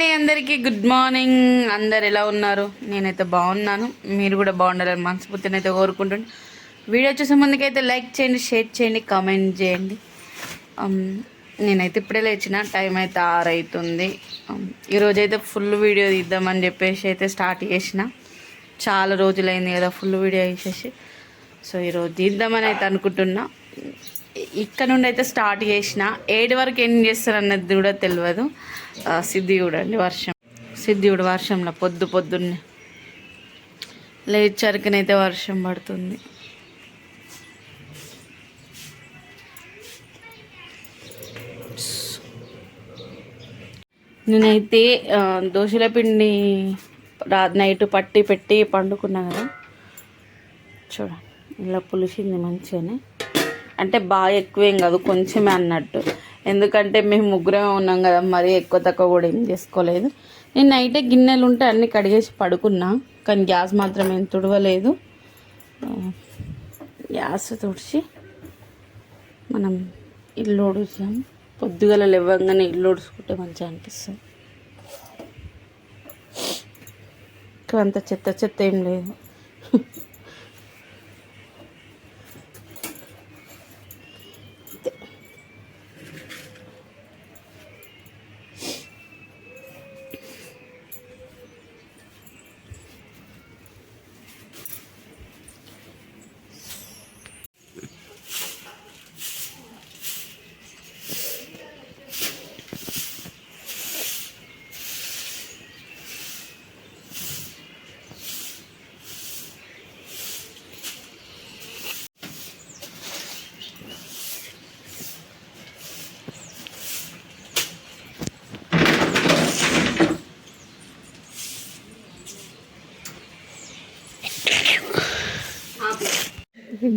అండి అందరికీ good morning. అందరు ఎలా ఉన్నారు? నేనైతే బాగున్నాను. మీరు కూడా బాగుండాలని మనస్ఫూర్తిని అయితే కోరుకుంటున్నాను. వీడియో చూసే ముందుకైతే లైక్ చేయండి షేర్ చేయండి కామెంట్ చేయండి. నేనైతే ఇప్పుడే లేచిన. టైం అయితే ఆరు అవుతుంది అయితే ఈరోజైతే ఫుల్ వీడియో తీద్దామని చెప్పేసి అయితే స్టార్ట్ చేసిన. చాలా రోజులైంది కదా ఫుల్ వీడియో వేసేసి సో ఈరోజు తీద్దామని అయితే అనుకుంటున్నా. ఇక్కడ నుండి అయితే స్టార్ట్ చేసిన. ఏడు వరకు ఏం చేస్తారన్నది కూడా తెలియదు ఆ, సిద్ధి చూడండి వర్షం. సిద్ధి కూడా వర్షంలో పొద్దు పొద్దున్నే లేచరికనైతే వర్షం పడుతుంది. నేనైతే దోశల పిండి రా నైట్ పట్టి పెట్టి పండుకున్నా కదా. చూడండి ఇలా పులిసింది మంచిగానే. అంటే బాగా ఎక్కువేం కాదు కొంచెమే అన్నట్టు. ఎందుకంటే మేము ముగ్గురమే ఉన్నాం కదా మరీ ఎక్కువ తక్కువ కూడా ఏం చేసుకోలేదు. నేను నైటే గిన్నెలు ఉంటే అన్నీ కడిగేసి పడుకున్నా కానీ గ్యాస్ మాత్రం ఏం తుడవలేదు. గ్యాస్ తుడిచి మనం ఇల్లు ఉడుచాం పొద్దుగల లేవగానే ఇల్లు ఉడుచుకుంటే మంచిగా అనిపిస్తుంది. ఇంకా అంత చెత్త చెత్త ఏం లేదు.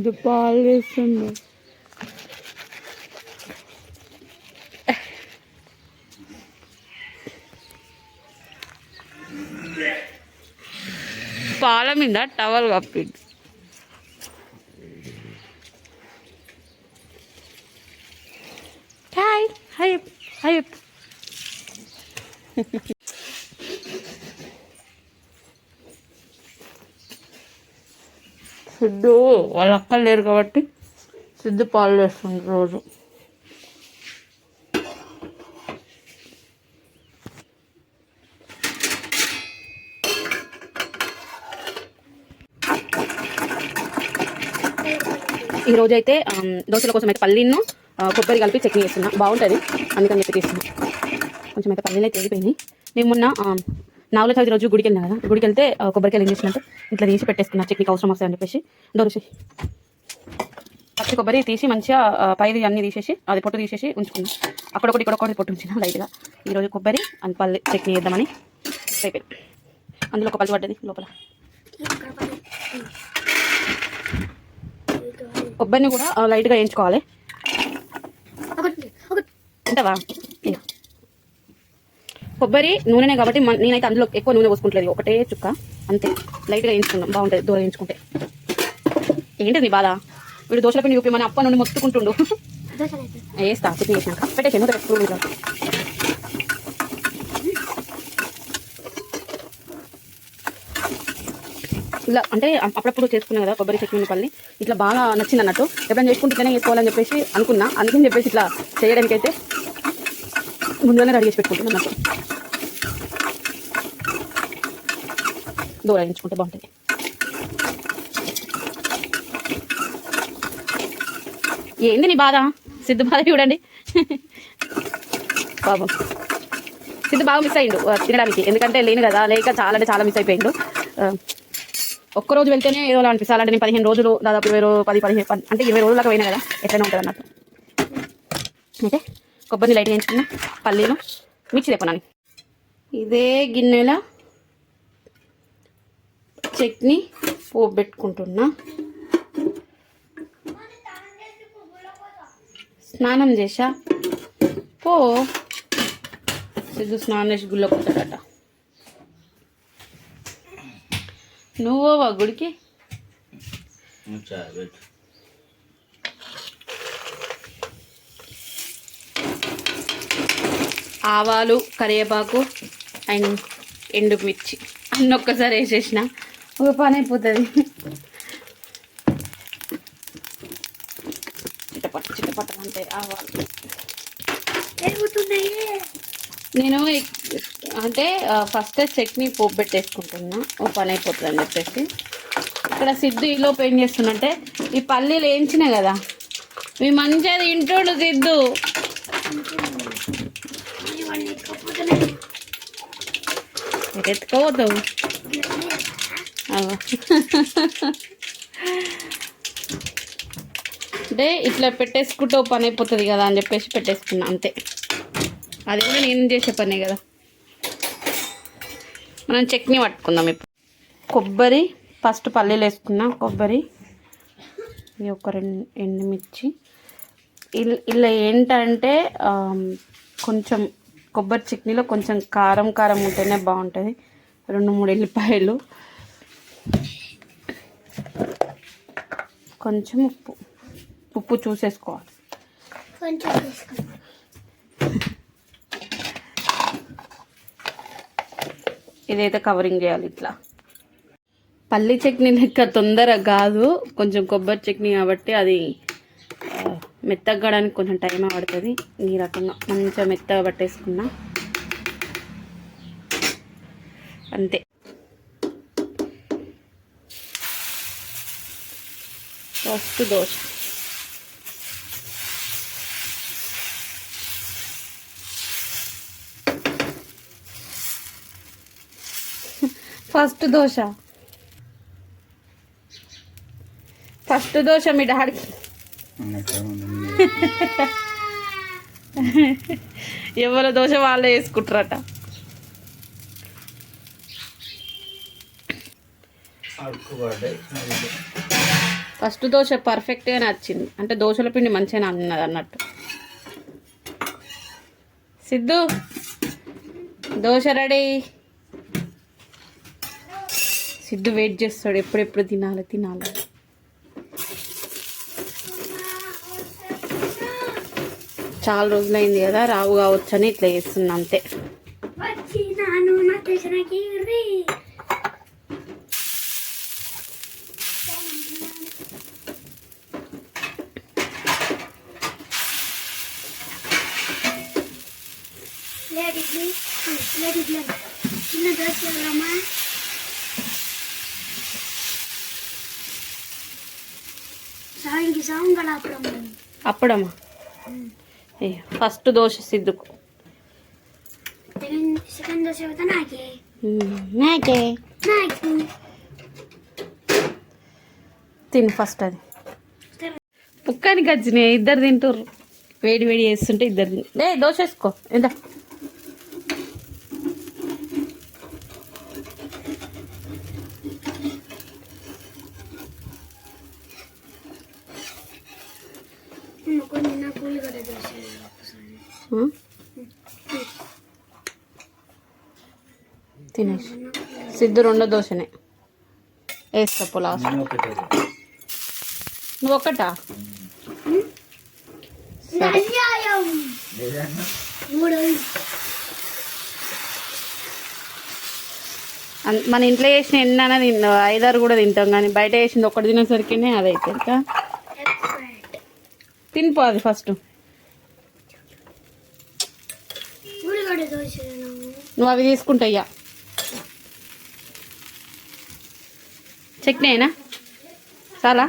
ఇది పాలు వేస్తుంది పాల మీద టవల్ కప్పింది హాయ్ హాయ్ హాయ్ సిద్ధు వాళ్ళ అక్కలు లేరు కాబట్టి సిద్ధు పాలు వేస్తుంది రోజు. ఈ రోజు అయితే దోశల కోసం అయితే పల్లీను కొబ్బరి కలిపి చట్నీ చేస్తున్నా. బాగుంటుంది. అందుకని చెప్పి తీస్తున్నా కొంచెం అయితే పల్లీలు అయితే తెగిపోయినాయి నేను మొన్న నాలుగో చవితి రోజు గుడికి వెళ్ళినా కదా? గుడికి వెళ్తే కొబ్బరికాయలు ఏం చేసినట్టు ఇట్లా తీసి పెట్టేస్తున్నా చట్నీకి అవసరం వస్తాయని చెప్పేసి. డోరుసి పచ్చి కొబ్బరి తీసి మంచిగా పైది అన్ని తీసేసి అది పొట్టు తీసేసి ఉంచుకున్నా. అక్కడ ఒకటి ఇక్కడ ఒకటి పొట్టు ఉంచిన లైట్గా. ఈరోజు కొబ్బరి అండ్ పల్లి చట్నీ వేద్దామని అయిపోయింది అందులో ఒక పల్లి పడ్డది లోపల. కొబ్బరిని కూడా లైట్గా వేయించుకోవాలి. ఉంటావా. కొబ్బరి నూనెనే కాబట్టి నేనైతే అందులో ఎక్కువ నూనె పోసుకుంటలేదు. ఒకటే చుక్క అంతే. లైట్గా వేయించుకుందాం. బాగుంటుంది దూరం వేయించుకుంటే. ఏంటి బాధ? వీడు దోశల పిండి చూపి మన అప్ప నుండి మొత్తుకుంటుండు. వేస్తా చట్నీ వేసినాక. పెట్టేసి మూత పెట్టుకో ఇలా అంటే అప్పుడప్పుడు చేసుకున్నాను కదా కొబ్బరి చెట్టు పల్లి. ఇట్లా బాగా నచ్చింది అన్నట్టు ఎప్పుడైనా చేసుకుంటేనే చేసుకోవాలని చెప్పేసి అనుకున్నా. అందుకని చెప్పేసి ఇట్లా చేయడానికైతే ముందుగానే రెడీ చేసి పెట్టుకుంటున్నాను అన్నట్టు. దూరం బాగుంటుంది. ఏంది నీ బాధ? సిద్ధు బాధ చూడండి. బాబు సిద్ధు బాగా మిస్ అయ్యిండు తినడానికి. ఎందుకంటే లేను కదా లేక చాలా అంటే చాలా మిస్ అయిపోయిండు. ఒక్కరోజు వెళ్తేనే ఏదో అలా అనిపిస్తుంది. అలాంటి నేను పదిహేను రోజులు దాదాపు ఇరవై రోజు పది పదిహేను అంటే ఇరవై రోజులకు పోయినా కదా ఎట్లనే ఉంటుంది అన్నట్టు. అయితే కొబ్బరిని లైట్ వేయించుకున్నా పల్లీలు మిక్సీ లేకున్నాను ఇదే గిన్నెలో చట్నీ పోబెట్టుకుంటున్నా. స్నానం చేశా? పో. సిద్ధు స్నానం చేసి గుళ్ళోకి వచ్చాడట నువ్వోవా గుడికి? ఆవాలు కరివేపాకు అండ్ ఎండుమిర్చి. అన్ని ఒక్కసారి వేసేసిన. ఒక పని అయిపోతుంది. చిటపట చిటపట అంటే ఆవాలు. నేను అంటే ఫస్ట్ చట్నీ పోపు పెట్టేసుకుంటున్నా. ఓ పని అయిపోతుంది అని చెప్పేసి. ఇక్కడ సిద్ధు ఈలోపు ఏం చేస్తున్నంటే ఈ పల్లీలు వేయించినాయి కదా మీ మంచిగా తింటుండు సిద్ధు. ఎటు ఎత్తుకోవద్దావు అంటే ఇట్లా పెట్టేసుకుంటే పని అయిపోతుంది కదా అని చెప్పేసి పెట్టేసుకున్నా అంతే. అది కూడా నేను చేసే పనే కదా. మనం చట్నీ పట్టుకుందాం ఇప్పుడు. కొబ్బరి ఫస్ట్ పల్లీలు వేసుకున్నాం కొబ్బరి ఇది ఒక రెండు ఎండుమిర్చి. ఇల్- ఇలా ఏంటంటే కొంచెం కొబ్బరి చట్నీలో కొంచెం కారం కారం ఉంటేనే బాగుంటుంది. రెండు మూడు ఎల్లిపాయలు. కొంచెం ఉప్పు. ఉప్పు చూసేసుకోవాలి కొంచెం ఇదైతే కవరింగ్ చేయాలి ఇట్లా. పల్లి చట్నీ లెక్క తొందరగా కాదు. కొంచెం కొబ్బరి చట్నీ కాబట్టి అది ఆ, మెత్తగా కావడానికి కొంచెం టైం పడుతుంది. ఈ రకంగా మంచిగా మెత్తగా పట్టేసుకున్నా. అంతే. First dosa first dosa first dosa మీ డాడీకి ఎవరి దోశ వాళ్ళే వేసుకుంటారట ఫస్ట్ దోశ పర్ఫెక్ట్గా నచ్చింది అంటే దోశల పిండి మంచిగా అన్నది అన్నట్టు. సిద్ధు దోశ రెడీ. సిద్ధు వెయిట్ చేస్తాడు. ఎప్పుడెప్పుడు తినాలి తినాలి. చాలా రోజులైంది కదా రావు కావచ్చు అని ఇట్లా చేస్తున్నా అంతే. చిన్న దోశ రమ్మా సాయంకి అప్పుడు అప్పుడమ్మా. ఏ, ఫస్ట్ దోశ సిద్ధుకు. సెకండ్ దోశ నాకే. నాకే. నాకు. తిను ఫస్ట్ అది. పుక్కానికి వచ్చినాయి ఇద్దరు తింటారు వేడి వేడి చేస్తుంటే ఇద్దరు తిన్ లే దోశ వేసుకో ఎంత? తినేసి. సిద్ధు రెండో దోశనే. వేస్తా పో లాస్ట్ నువ్వు అన్- మన ఇంట్లో చేసిన ఎన్నైనా తిన్న ఐదారు కూడా తింటాం కానీ బయట చేసింది ఒకటి తినేసరికినే అదైతే ఇంకా తినిపో అది ఫస్ట్. నువ్వు అవి తీసుకుంటాయ్యా చట్నీ అయినా చాలా?